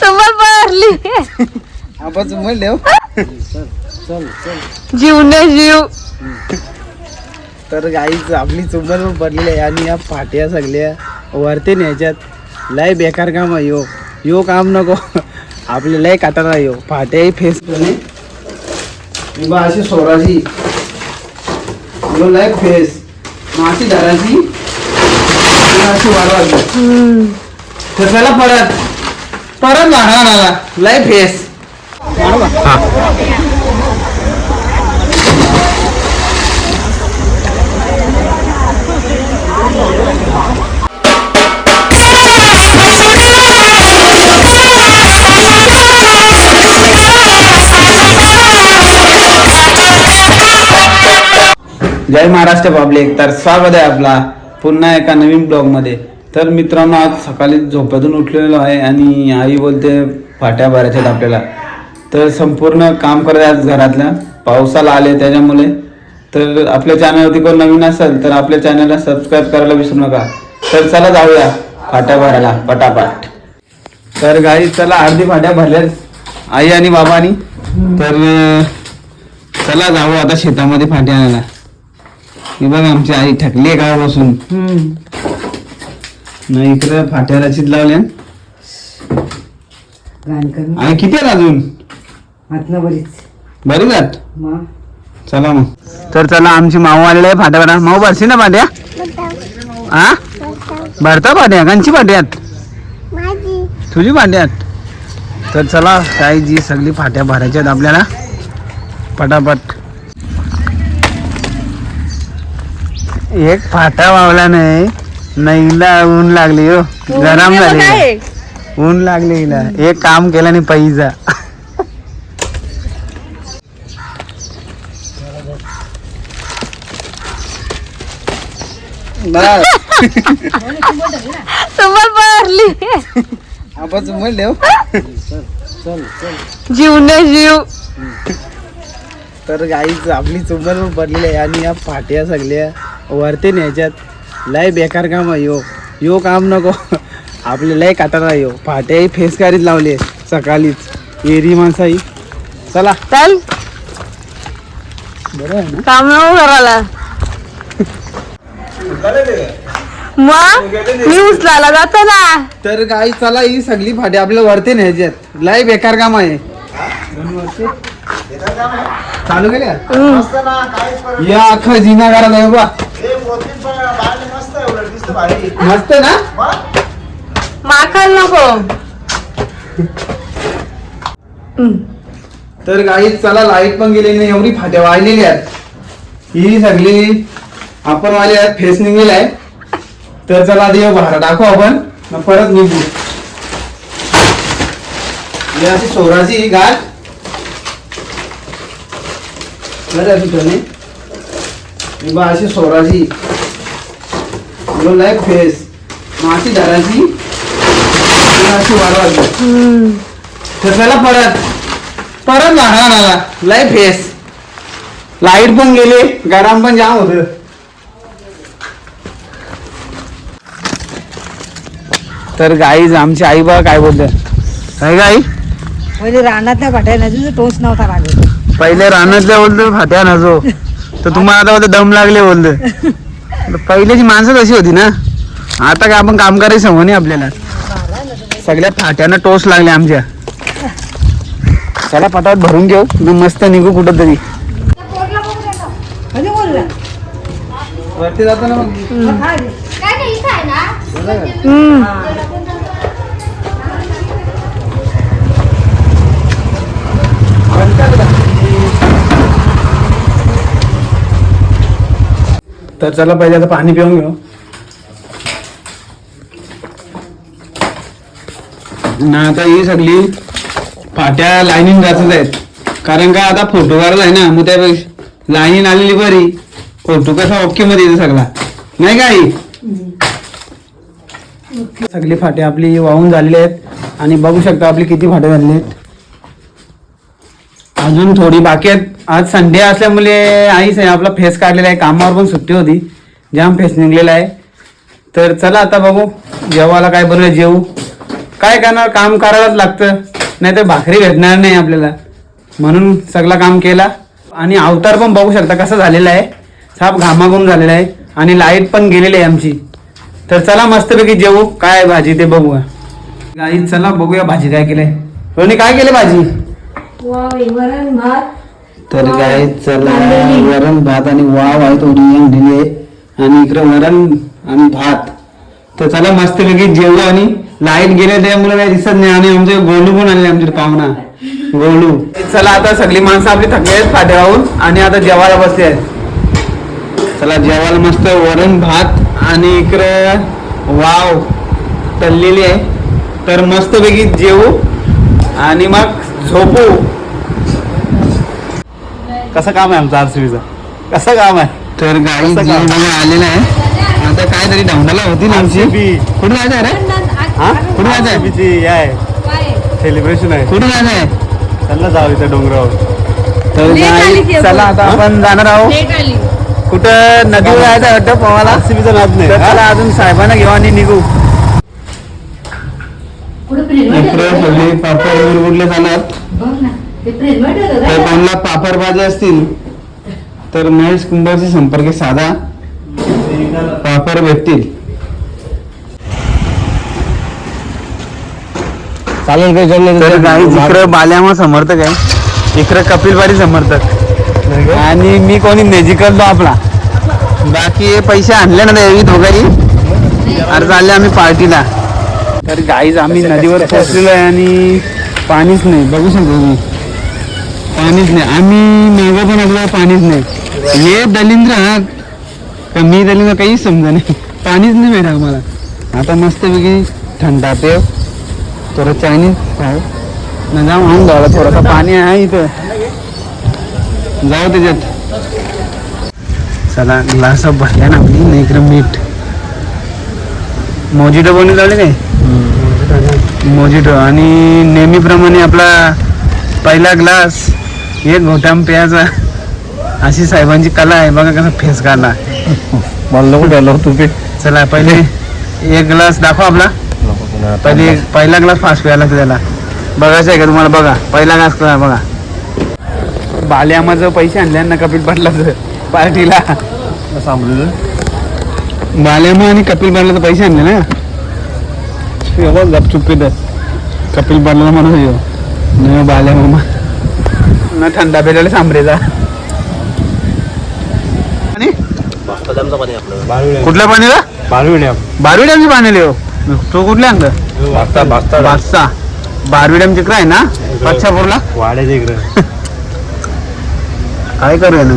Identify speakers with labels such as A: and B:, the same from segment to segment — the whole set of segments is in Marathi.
A: समोर भरली
B: आपण म्हणले
A: जीव न जीव.
B: तर गाईच आपली चुंबल भरलेली आहे आणि या फाट्या सगळ्या वरते न्यायच्यात. लय बेकार काम आहे यो. यो काम नको. आपले लय काटारा यो. फाट्या फेस बा अशी सोराची यो लय फेस. माशी धरायची. माशी अशी वाढवायची तर परत. परत वाढवा मला लय फेस वाढवा जय महाराष्ट्र पब्लिक. तर स्वागत आहे आपला पुन्हा एका नवीन ब्लॉगमध्ये तर मित्रांनो आज सकाळी झोपेतून उठलेलो आहे आणि आई बोलते फाट्या भरायच्यात आपल्याला. तर संपूर्ण काम करत आहे आज घरातल्या पावसाला आले त्याच्यामुळे. तर आपल्या चॅनलवरती कोण नवीन असेल तर आपल्या चॅनलला सबस्क्राईब करायला विसरू नका. तर चला जाऊया फाट्या भरायला पटापट. तर गाई चला अर्धी फाट्या भरल्यात आई आणि बाबानी तर चला जाऊ आता शेतामध्ये फाट्या आणायला. ही बघ आमची आई थकली आहे का बसून नाही इकडे फाट्या रचित लावल्या. आणि किती आहेत अजून?
C: हातनं बरीच.
B: बरी जात
C: मग
B: चला मग. तर चला आमची माऊ आलेला आहे फाट्या भरा माऊ भरशी ना फाट्या? हा भरता फाट्या? कंची फाट्यात तुझी फाट्यात तर चला काय जी सगळी फाट्या भरायच्या आहेत आपल्याला. पटापट. एक फाटा वावला नाही. नईला ऊन लागली हो. गरम झाली. ऊन लागले हिला. एक काम केलं नाही
A: समोर भरली
B: आपण म्हणले
A: जीव न जीव.
B: तर गाईच आपली चुंबल भरलेली आहे आणि या फाट्या सगळ्या. वरते न्यायच्यात. लय बेकार काम आहे यो. यो काम नको. आपले लय काटारा यो. फाट्या फेस कारीत लावले. सकाळीच. एरी माणसाई चला.
A: चल.
B: बरं आहे ना?
A: काम नको करायला. मग? मी उचलायला जातो ना.
B: तर गाई चला ही सगळी फाटी आपल्या वरते न्यायच्यात. लय बेकार काम आहे. चालू केल्या या अख्खा जिना करा आहे बा मस्त ना?
A: माकल नको.
B: तर गाई चला लाइट पण गेली नाही एवढी फाट्या वाहिलेली आहेत. ही सगळी आपण वाली आहेत फेस निघेल आहे. तर चला आधी बाहेर दाखवू आपण. मग परत निघू. ही अशी सोराची ही गाठ तुझ्याने ही बा अशी सोराची लाईक फेस माशी आणि अशी वाढवायची चला परत परत वाढवा मला लय फेस. लाइट पण गेले गरम पण जाम होत. तर गाईज आमची आई बा काय बोलते. काय गाई
C: पहिले रानात नाही पाठाय तुझं टोच नव्हता लागत.
B: पहिले रानातल्या बोलतो फाट्या नसो तर तुम्हाला आता बोलतो दम लागले बोलतो. पहिल्याची माणसं तशी होती ना आता काय आपण काम करायचं म्हणे आपल्याला. सगळ्या फाट्यानं टोस लागले आमच्या. चला पटात भरून घेऊ. न मस्त निघू कुठं तरी
C: कधी बोलला?
B: वरती जातो ना मग तर चला पहिले आता पाणी पिऊन घेऊ. ना आता ही सगळी फाट्या लाईनिंग जातच आहेत. कारण का आता फोटो काढला आहे ना मग त्यापेक्षा लाईनिंग आलेली बरी. फोटो कसा ओके मध्ये येतो सगळा. नाही का आई? सगळी फाट्या आपली वाहून झालेली आहेत. आणि बघू शकता आपली किती फाट्या झालेली आहेत. अजून थोडी बाकी आहेत. आज संडे असल्यामुळे आईच आहे आपला फेस काढलेला आहे. कामावर पण सुट्टी होती. जाम फेस निघलेला आहे. तर चला आता बघू जेवायला काय बनवलं जेवू. काय करणार? काम करायलाच लागतं. नाही तर भाकरी भेटणार नाही आपल्याला. म्हणून सगळं काम केला. आणि अवतार पण बघू शकता कसा झालेला आहे. साप घामाघूम झालेला आहे. आणि लाइट पण गेलेली आहे आमची. तर चला मस्तपैकी जेवू. काय भाजी ते बघूया. गाई चला बघूया भाजी काय केलंय. रोनी काय केलं भाजी?
C: वरण भात.
B: तर काय चला वरण भात आणि वाव आहे थोडी अंडी आहे आणि इकडे वरण आणि भात. तर चला मस्तपैकी जेवू आणि लाइट गेले त्यामुळे काही दिसत नाही. आणि आमचे गोलू पण आले आमचे पाहुणा. गोलू. चला आता सगळी माणसं आपली थकली आहेत फाट्यावरून. आणि आता जेवायला बसले आहेत. चला जेवायला मस्त वरण भात आणि इकडे वाव तळलेली आहे. तर मस्तपैकी जेवू आणि मग झोपू.
D: कसं काम आहे आमचं आरसीबीचं कसं काम आहे?
B: तर गाई
D: कसं?
B: आलेलं आहे. आता काय तरी धावणाला होती ना आमची
D: RCB.
B: कुठे जायचं रे?
D: हा?
B: कुठे जायचं आहे?
D: RCB ची हे आहे सेलिब्रेशन आहे.
B: कुठे जायचं आहे
D: त्यांना जाऊ इथे डोंगरावर.
B: तर
A: लेट आली
B: चला
A: आपण.
B: आता आपण जाणार आहोत.
A: लेट आली.
B: कुठं नदीवर जायचं आहे वाटतं पोहायला
D: आरसीबीचा नाद नाही.
B: तर
D: हा?
B: चला अजून साहेबांना घेऊ आणि निघू. इकडे सगळे पापड मुरगुडले जाणार. तर कोणाला पापड भाजी असतील तर महेश कुंभारशी संपर्क साधा. पापड भेटतील.
D: चालेल काही जमलं
B: तर गाई इकडं बाल्यामा समर्थक आहे. इकडं कपिल बारी समर्थक. आणि मी कोणी नेजिकल तो आपला. बाकी पैसे आणले ना देवी दोघाही अरे चालले आम्ही पार्टीला. तर गाईज आम्ही नदीवर पोचलेलो आहे आणि पाणीच नाही. बघू शकतो तुम्ही. पाणीच नाही. आम्ही मागं पण आपल्याला पाणीच नाही. हे दलिंद्र हा का मी दलिंद्र काहीच समजा नाही. पाणीच नाही भेटा आम्हाला. आता मस्तपैकी थंडा पेव थोडं चायनीज खाऊ. न जाऊ आणून द्यावला थोडासा पाणी आहे इथं. जाऊ त्याच्यात. चला ग्लास भरल्या ना आपली नाही इकडं मीठ. मोजिटो बनवून लावले काय? मोजिटो आणि नेहमीप्रमाणे आपला पहिला ग्लास एक घोटाम प्यायचा अशी साहेबांची कला आहे. बघा कसा फेस काढला.
D: मला नको द्यायला तू पे
B: चला पहिले एक ग्लास दाखवा आपला. पहिले पहिला ग्लास फास्ट प्यायला त्याला. बघायचं आहे का तुम्हाला? बघा. पहिला ग्लास करा बघा. बाल्यामाचं पैसे आणले ना कपिल पाटलाचं पार्टीला.
D: सांभाळलं
B: बाल्यामा आणि कपिल पाटलाचं पैसे आणले ना. हे गपचूप पित कपिल पाटलाला म्हणत येऊ नाही बाल्या मामा ना थंडा भेटायला सांबरेचा. आणि? कुठल्या पाणीला?
D: बारवी डॅम
B: बारवी डॅमची पाणी लिहो. तो कुठल्या आणलं
D: भास्ता भास्ता
B: बादशा बारवी डॅम तिकडे आहे ना? पच्छापूरला
D: वाड्याच्या इकडे
B: काय करूया ना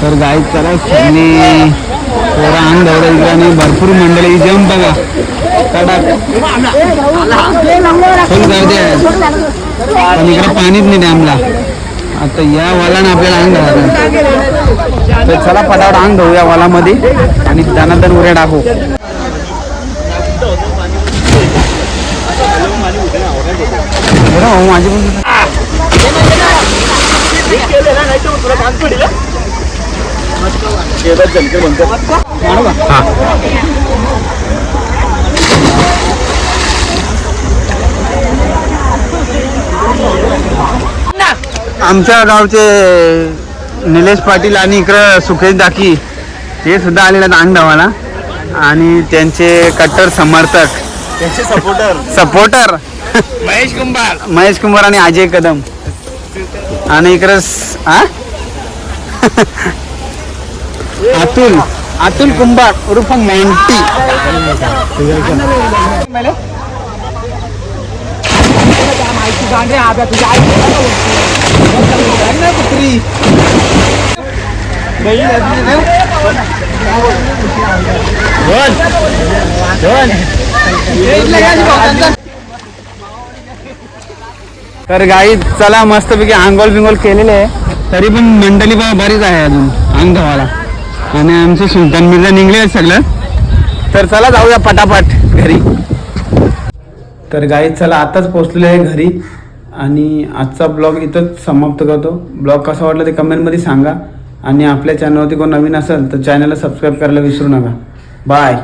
B: तर गाई करा आणि थोडा अंग धावला इकडे आणि भरपूर मंडळी जम बघा. फुल गर्दी आहे पण इकडे पाणीच नाही डॅमला. आता या वालानं आपल्याला अंग धावायचं तर चला पटापट अंग धुवूया वालामध्ये आणि दनादन उऱ्या टाकू. हो, माझी पण आमच्या गावचे निलेश पाटील आणि इकडं सुखेश दाकी ते सुद्धा आलेले आहेत धावाला आणि त्यांचे कट्टर समर्थक.
D: त्यांचे सपोर्टर
B: सपोर्टर
D: महेश कुंभार.
B: महेश कुमार आणि अजय कदम. आणि इकडं आ? अतुल अतुल कुंभार उर्फ मोंटी तर गाई चला मस्तपैकी आंघोळ बिंगोल केलेले आहे. तरी पण मंडळी बा बरीच आहे अजून अंग आणि आमचं सुलतान मिर्झा निघले सगळं. तर चला जाऊया पटापट घरी. तर गाई चला आताच पोचलेले आहे घरी आणि आजचा ब्लॉग इथंच समाप्त करतो. ब्लॉग कसा वाटला ते कमेंटमध्ये सांगा. आणि आपल्या चॅनलवरती कोण नवीन असेल तर चॅनलला सबस्क्राईब करायला विसरू नका. बाय